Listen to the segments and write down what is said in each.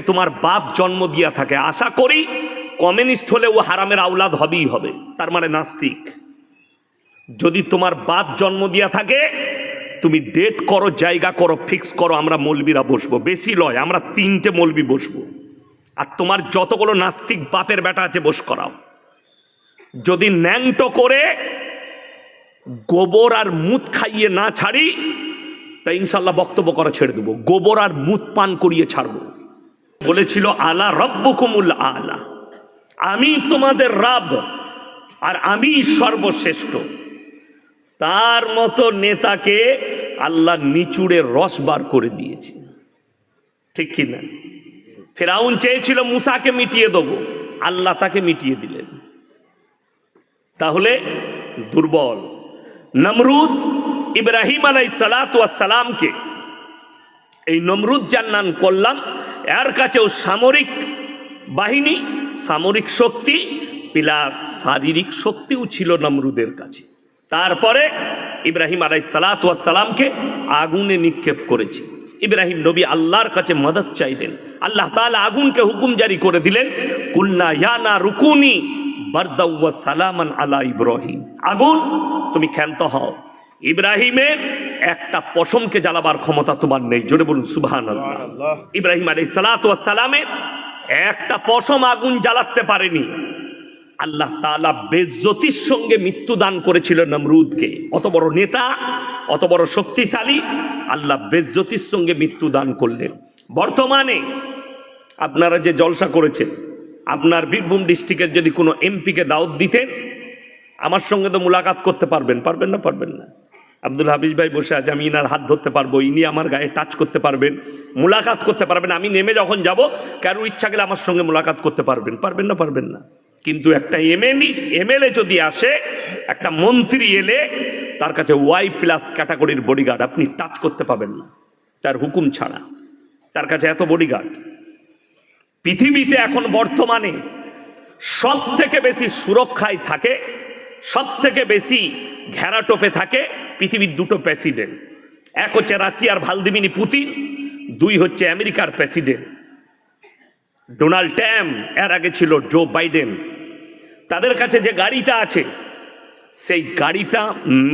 তোমার বাপ জন্ম দিয়া থাকে। আশা করি কমিউনিস্ট হলে ও হারামের আওলাদ হবেই হবে। তার মানে নাস্তিক। যদি তোমার বাপ জন্ম দিয়া থাকে, তুমি ডেট করো, জায়গা করো ফিক্স করো, আমরা মলবিরা বসবো। বেশি লয়, আমরা তিনটে মলবি বসবো। আর তোমার যতগুলো নাস্তিক বাপের বেটা আছে, বস করাও। যদি ন্যাংটো করে গোবর আর মুত খাইয়ে না ছাড়ি, তা ইনশাল্লাহ বক্তব্য করা ছেড়ে দেবো। গোবর আর মুত পান করিয়ে ছাড়বো। বলেছিল, আলা রব্বকুমুল আলা। আমি তোমাদের রাব আর আমি সর্বশ্রেষ্ঠ। তার মতো নেতাকে আল্লাহ নিচুড়ে রস বার করে দিয়েছে। ঠিক কি না? ফেরাউন চেয়েছিল, মুসাকে মিটিয়ে দেবো। আল্লাহ তাকে মিটিয়ে দিলেন। তাহলে দুর্বল। নমরুদ ইব্রাহিম আলাই সালাত সালাতামকে এই নমরুদ যার নাম করলাম। এর কাছেও সামরিক বাহিনী, সামরিক শক্তি, প্লাস শারীরিক শক্তিও ছিল নমরুদের কাছে। তারপরে ইব্রাহিম আলাই সালাতামকে আগুনে নিক্ষেপ করেছে। ইব্রাহিম নবী আল্লাহর কাছে মদত চাইলেন। আল্লাহ তাআলা আগুনকে হুকুম জারি করে দিলেন কুল্লা ইয়ানা রুকুনি বারদাউয়া সালামান আলা ইব্রাহিম। আগুন, তুমি ক্ষান্ত হও। ইব্রাহিমের একটা পশমকে জ্বালাবার ক্ষমতা তোমার নেই। জোরে বলুন সুবহান ইব্রাহিম আলী সালামের একটা পশম আগুন জ্বালাতে পারেনি। আল্লাহ তাআলা বেজ্জতির সঙ্গে মৃত্যু দান করেছিল নমরুদকে। অত বড় নেতা অত বড় শক্তিশালী আল্লাহ বেজ্জতির সঙ্গে মৃত্যু দান করলেন। বর্তমানে আপনারা যে জলসা করেছেন আপনার বীরভূম ডিস্ট্রিক্টের যদি কোনো এমপিকে দাওয়াত দিতেন আমার সঙ্গে তো মুলাকাত করতে পারবেন পারবেন না পারবেন না। আব্দুল হাফিজ ভাই বসে আছে, আমি ইনার হাত ধরতে পারব, ইনি আমার গায়ে টাচ করতে পারবেন, মুলাকাত করতে পারবেন, আমি নেমে যখন যাব, কারও ইচ্ছা গেলে আমার সঙ্গে মুলাকাত করতে পারবেন পারবেন না পারবেন না। কিন্তু একটা এমএলই এমএলএ যদি আসে, একটা মন্ত্রী এলে, তার কাছে ওয়াই প্লাস ক্যাটাগরির বডিগার্ড আপনি টাচ করতে পাবেন না, তার হুকুম ছাড়া। তার কাছে এত বডিগার্ড পৃথিবীতে এখন বর্তমানে সব থেকে বেশি সুরক্ষায় থাকে সব থেকে বেশি ঘেরাটোপে থাকে পৃথিবীর দুটো প্রেসিডেন্ট। এক হচ্ছে রাশিয়ার ভালদিমিনি পুতিন, দুই হচ্ছে আমেরিকার প্রেসিডেন্ট। ডোনাল্ড ট্যাম এর আগে ছিল জো বাইডেন। তাদের কাছে যে গাড়িটা আছে, সেই গাড়িটা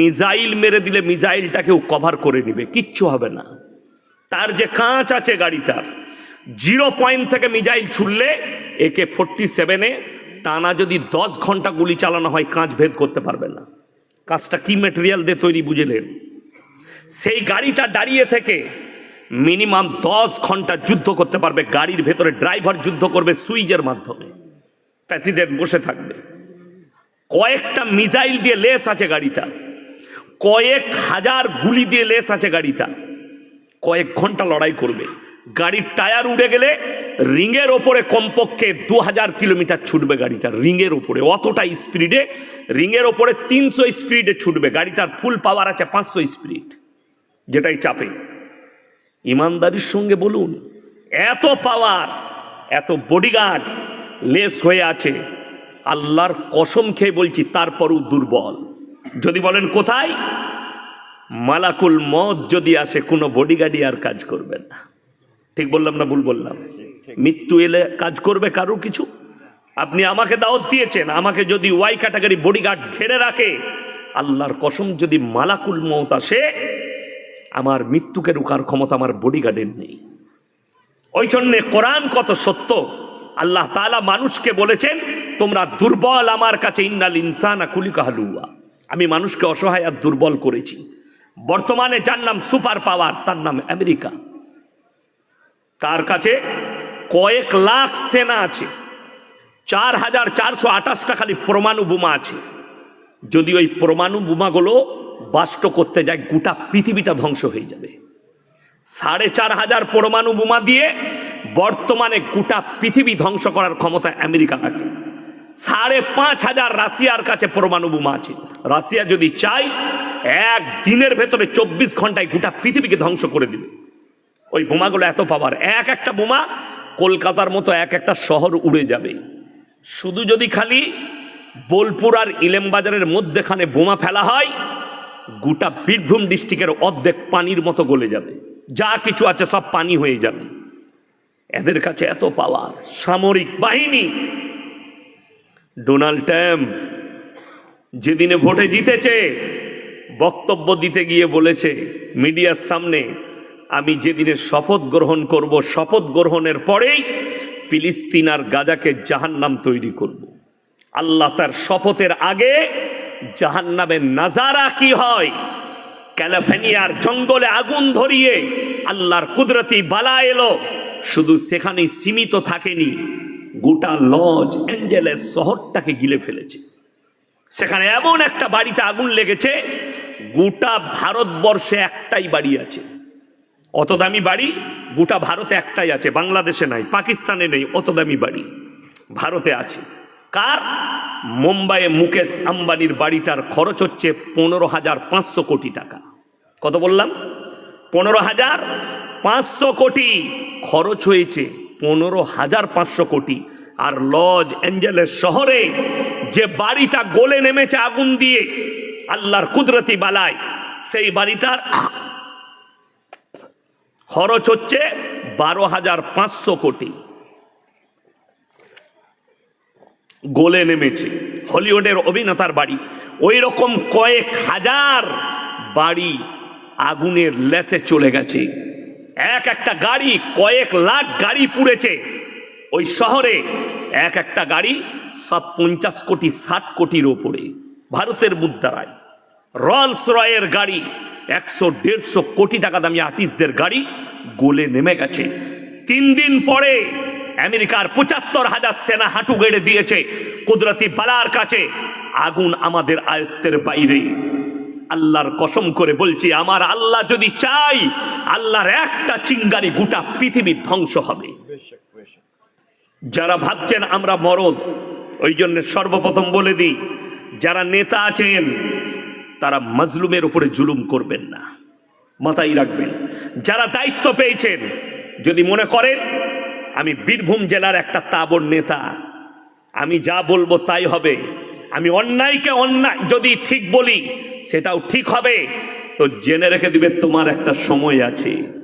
মিজাইল মেরে দিলে মিজাইলটাকেও কভার করে নিবে, কিচ্ছু হবে না। তার যে কাঁচ আছে গাড়িটার জিরো পয়েন্ট থেকে মিজাইল ছুড়লে একে ফোরটি সেভেনে টানা যদি দশ ঘণ্টা গুলি চালানো হয়, কাঁচ ভেদ করতে পারবে না। কাঁচটা কি মেটেরিয়াল দিয়ে তৈরি বুঝলেন সেই গাড়িটা দাঁড়িয়ে থেকে মিনিমাম দশ ঘণ্টা যুদ্ধ করতে পারবে, গাড়ির ভেতরে ড্রাইভার যুদ্ধ করবে সুইচের মাধ্যমে। প্রেসিডেন্ট বসে থাকবে। কয়েকটা মিসাইল দিয়ে লেস আছে গাড়িটা। কয়েক হাজার গুলি দিয়ে লেস আছে গাড়িটা। কয়েক ঘণ্টা লড়াই করবে। গাড়ির টায়ার উড়ে গেলে রিংয়ের ওপরে কমপক্ষে দু হাজার কিলোমিটার ছুটবে গাড়িটা, রিংয়ের ওপরে। অতটা স্পিডে রিংয়ের ওপরে তিনশো স্পিডে ছুটবে। গাড়িটার ফুল পাওয়ার আছে পাঁচশো স্পিড যেটাই চাপে। ইমানদারির সঙ্গে বলুন, এত পাওয়ার এত বডিগার্ড লেস হয়ে আছে। আল্লাহর কসম খেয়ে বলছি, তারপরও দুর্বল। যদি বলেন কোথায়? মালাকুল মদ যদি আসে, কোনো বডিগার্ডই আর কাজ করবে না। ঠিক বললাম না ভুল বললাম? মৃত্যু এলে কাজ করবে কারও কিছু? আপনি আমাকে দাওয়াত দিয়েছেন আমাকে যদি ওয়াই ক্যাটাগরি বডিগার্ড ঘেরে রাখে আল্লাহর কসম যদি মালাকুল মত আসে আমার মৃত্যুকে রুকার ক্ষমতা আমার বডিগার্ডের নেই। ওই জন্যে কোরআন কত সত্য? আল্লাহ তালা মানুষকে বলেছেন তোমরা দুর্বল আমার কাছে ইন্নাল ইনসানা কুলিকাহালুয়া আমি মানুষকে অসহায় আর দুর্বল করেছি। বর্তমানে যার নাম সুপার পাওয়ার তার নাম আমেরিকা। তার কাছে কয়েক লাখ সেনা আছে। চার হাজার চারশো আঠাশটা খালি পরমাণু বোমা আছে। যদি ওই পরমাণু বোমাগুলো বাষ্ট করতে যায়, গোটা পৃথিবীটা ধ্বংস হয়ে যাবে। সাড়ে চার হাজার পরমাণু বোমা দিয়ে বর্তমানে গোটা পৃথিবী ধ্বংস করার ক্ষমতা আমেরিকা রাখে। সাড়ে পাঁচ হাজার রাশিয়ার কাছে পরমাণু বোমা আছে। রাশিয়া যদি চায় এক দিনের ভেতরে চব্বিশ ঘন্টায় গোটা পৃথিবীকে ধ্বংস করে দিবে। ওই বোমাগুলো এত পাওয়ার এক একটা বোমা কলকাতার মতো এক একটা শহর উড়ে যাবে। শুধু যদি খালি বোলপুর আর ইলেমবাজারের মধ্যেখানে বোমা ফেলা হয়, গোটা বীরভূম ডিস্ট্রিক্টের অর্ধেক পানির মতো গলে যাবে। যা কিছু আছে সব পানি হয়ে যাবে। এদের কাছে এত পাওয়ার সামরিক বাহিনী। ডোনাল্ড ট্রাম্প যেদিনে ভোটে জিতেছে, বক্তব্য দিতে গিয়ে বলেছে, মিডিয়ার সামনে আমি যেদিনে শপথ গ্রহণ করব, শপথ গ্রহণের পরেই ফিলিস্তিন আর গাজাকে জাহান্নাম তৈরি করব। আল্লাহ তার শপথের আগে জাহান্নামের নাজারা কি হয়? ক্যালিফোর্নিয়ার জঙ্গলে আগুন ধরিয়ে আল্লাহর কুদরতি বালা এলো। শুধু সেখানেই সীমিত থাকেনি, গোটা লজ অ্যাঞ্জেলেস শহরটাকে গিলে ফেলেছে। সেখানে এমন একটা বাড়িতে আগুন লেগেছে, গোটা ভারতবর্ষে একটাই বাড়ি আছে। অত দামি বাড়ি, গোটা ভারতে একটাই আছে, বাংলাদেশে নাই, পাকিস্তানে নেই, অত দামি বাড়ি, ভারতে আছে। কার? মুম্বাইয়ে মুকেশ আম্বানির বাড়িটার খরচ হচ্ছে পনেরো হাজার পাঁচশো কোটি টাকা। কত বললাম? পনেরো হাজার পাঁচশো কোটি। খরচ হয়েছে পনেরো হাজার পাঁচশো কোটি। আর লজ অ্যাঞ্জেলেস শহরে যে বাড়িটা গলে নেমেছে আগুন দিয়ে, আল্লাহর কুদরতি বালায়, সেই বাড়িটার খরচ হচ্ছে বারো হাজার পাঁচশো কোটি। গোলে নেমেছে হলিউডের অভিনেতার বাড়ি। ওই রকম কয়েক হাজার বাড়ি আগুনের লেসে চলে গেছে। এক একটা গাড়ি, কয়েক লাখ গাড়ি পুড়েছে ওই শহরে। এক একটা গাড়ি সব পঞ্চাশ কোটি, ষাট কোটির ওপরে। ভারতের মুদ্রায় রলস রয়ের গাড়ি একশো দেড়শো কোটি টাকা দামি আর্টিস্টদের গাড়ি গোলে নেমে গেছে। তিন দিন পরে আমেরিকার পঁচাত্তর হাজার সেনা হাঁটু গেড়ে দিয়েছে। কুদরতি বালার কাছে আগুন আমাদের আয়ত্তের বাইরে। আল্লাহর কসম করে বলছি, আমার আল্লাহ যদি চাই, আল্লাহর একটা চিঙ্গারি গোটা পৃথিবীর ধ্বংস হবে। যারা ভাবছেন আমরা মরদ ওই জন্য সর্বপ্রথম বলে দিই, যারা নেতা আছেন তারা মজলুমের উপরে জুলুম করবেন না। মাথায় রাখবেন। যারা দায়িত্ব পেয়েছেন, যদি মনে করেন, আমি বীরভূম জেলার একটা তাবর নেতা, আমি যা বলব তাই হবে। আমি অন্যায়কে অন্যায় যদি ঠিক বলি, সেটাও ঠিক হবে। তো জেনে রেখে দিবে তোমার একটা সময় আছে।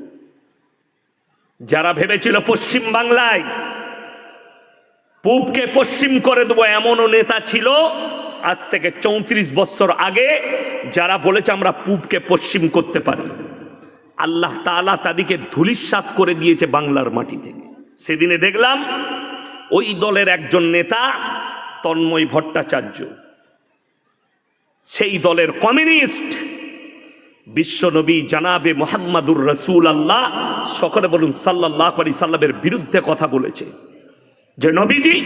যারা ভেবেছিল পশ্চিম বাংলায়, পূবকে পশ্চিম করে দেবো এমনও নেতা ছিল আজ থেকে চৌত্রিশ বছর আগে যারা বলেছে আমরা পূবকে পশ্চিম করতে পারি, আল্লাহ তাআলা তাদেরকে ধুলিস্বাত করে দিয়েছে বাংলার মাটি থেকে। সেদিনে দেখলাম ওই দলের একজন নেতা তন্ময় ভট্টাচার্য, সেই দলের কমিউনিস্ট বিশ্বনবী জানাবে মোহাম্মদুর রসুল আল্লাহ সকলে বলুন সাল্লাহ আলি সাল্লামের বিরুদ্ধে কথা বলেছে। যে নবীজি,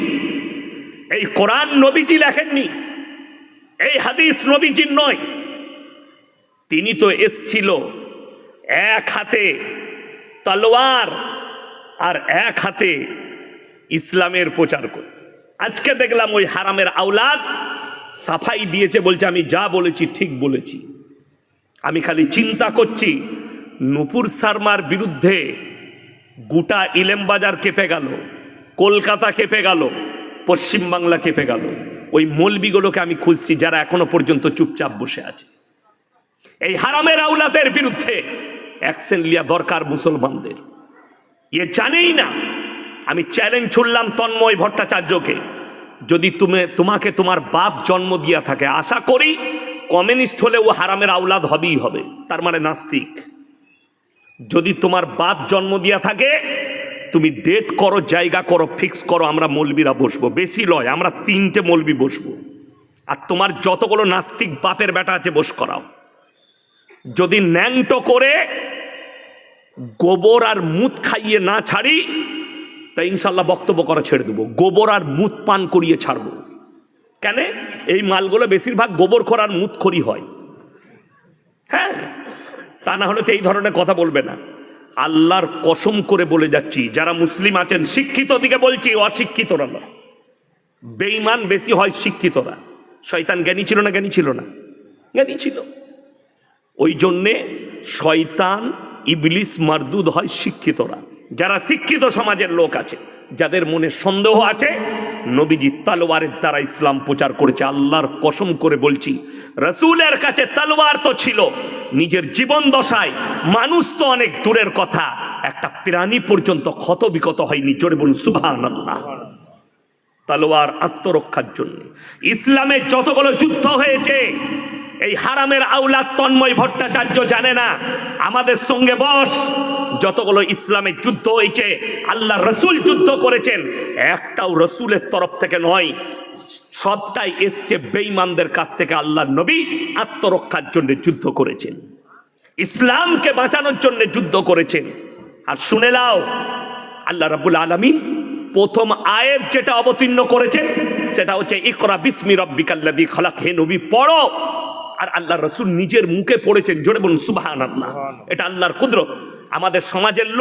এই কোরআন নবীজি লেখেননি। এই হাদিস নবীজির নয়। তিনি তো এসছিল এক হাতে তলোয়ার আর এক হাতে ইসলামের প্রচার করে। আজকে দেখলাম ওই হারামের আওলাদ সাফাই দিয়েছে বলছে, আমি যা বলেছি ঠিক বলেছি। আমি খালি চিন্তা করছি, নুপুর শর্মার বিরুদ্ধে গোটা ইলেমবাজার কেঁপে গেল, কলকাতা কেঁপে গেল, পশ্চিমবাংলা কেঁপে গেল। ওই মলবিগুলোকে আমি খুঁজছি যারা এখনও পর্যন্ত চুপচাপ বসে আছে। এই হারামের আউলাদের বিরুদ্ধে অ্যাকশন লিয়া দরকার মুসলমানদের। ইয়ে জানেই না, আমি চ্যালেঞ্জ ছুড়লাম তন্ময় ভট্টাচার্যকে। যদি তুমি, তোমাকে তোমার বাপ জন্ম দিয়া থাকে, আশা করি কমিউনিস্ট হলে ও হারামের আউলাদ হবেই হবে, তার মানে নাস্তিক। যদি তোমার বাপ জন্ম দিয়া থাকে তুমি ডেট করো, জায়গা করো ফিক্স করো, আমরা মলবিরা বসবো। বেশি লয়, আমরা তিনটে মলবি বসবো। আর তোমার যতগুলো নাস্তিক বাপের বেটা আছে, বস করাও। যদি ন্যাংটো করে গোবর আর মুত খাইয়ে না ছাড়ি, তা ইনশাল্লাহ বক্তব্য করা ছেড়ে দেবো। গোবর আর মুত পান করিয়ে ছাড়বো। কেন? এই মালগুলো বেশিরভাগ গোবর খোর আর মুত খড়ি হয়। হ্যাঁ? তা না হলে তো এই ধরনের কথা বলবে না। আল্লাহর কসম করে বলে যাচ্ছি, যারা মুসলিম আছেন শিক্ষিত দিকে বলছি, অশিক্ষিতরা না। বেইমান বেশি হয় শিক্ষিতরা। শয়তান জ্ঞানী ছিল না, জ্ঞানী ছিল না। জ্ঞানী ছিল। ওই জন্যে শয়তান, ইবলিস, মারদুদ হয় শিক্ষিতরা। যারা শিক্ষিত সমাজের লোক আছে, যাদের মনে সন্দেহ আছে নবীজি তালোয়ারের দ্বারা ইসলাম প্রচার করেছে, আল্লাহর কসম করে বলছি, রসুলের কাছে তালোয়ার তো ছিল, নিজের জীবন দশায় মানুষ তো অনেক দূরের কথা, একটা প্রাণী পর্যন্ত ক্ষত বিকত হয়নি, জোরে বলুন সুবহান আল্লাহ তালোয়ার আত্মরক্ষার জন্য। ইসলামে যতগুলো যুদ্ধ হয়েছে, এই হারামের আউলাদ তন্ময় ভট্টাচার্য জানে না, আমাদের সঙ্গে বস যতগুলো ইসলামের যুদ্ধ হয়েছে আল্লাহ রসুল যুদ্ধ করেছেন একটাও রসুলের তরফ থেকে নয় সবটাই এসছে বেঈমানদের কাছ থেকে আল্লাহ নবী আত্মরক্ষার জন্য যুদ্ধ করেছেন ইসলামকে বাঁচানোর জন্য যুদ্ধ করেছেন। আর শুনে নাও আল্লাহ রাবুল আলমিন প্রথম আয়ের যেটা অবতীর্ণ করেছেন সেটা হচ্ছে ইকরা বিস্মি রব্বিকাল্লাদি খলাক হে নবী পড়ো। আর আল্লাহ রসুল নিজের মুখে পড়েছেন জোরে বলুন সুবাহ এটা আল্লাহর কুদরত। আমাদের সমাজের লোক